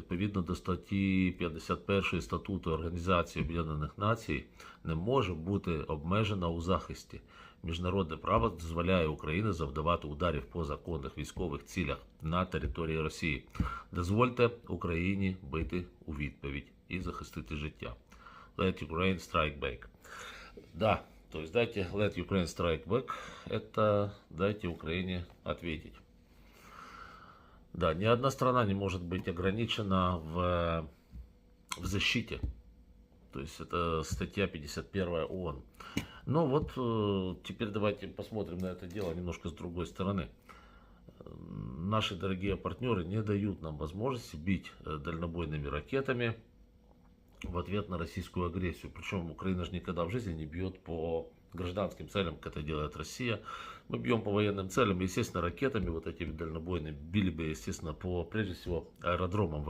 відповідно до статті 51 статуту Організації Об'єднаних Націй не може бути обмежена у захисті. Міжнародне право дозволяє Україні завдавати ударів по законних військових цілях на території Росії. Дозвольте Україні бити у відповідь і захистити життя. Let Ukraine strike back. Да, то есть дайте let Ukraine strike back, это дайте Украине ответить. Да, ни одна страна не может быть ограничена в, в защите. То есть это статья 51 ООН. Ну вот э, теперь давайте посмотрим на это дело немножко с другой стороны. Наши дорогие партнеры не дают нам возможности бить э, дальнобойными ракетами в ответ на российскую агрессию. Причем Украина же никогда в жизни не бьет по гражданским целям, как это делает Россия. Мы бьем по военным целям, естественно, ракетами вот этими дальнобойными. Били бы, естественно, по, прежде всего, аэродромам военным.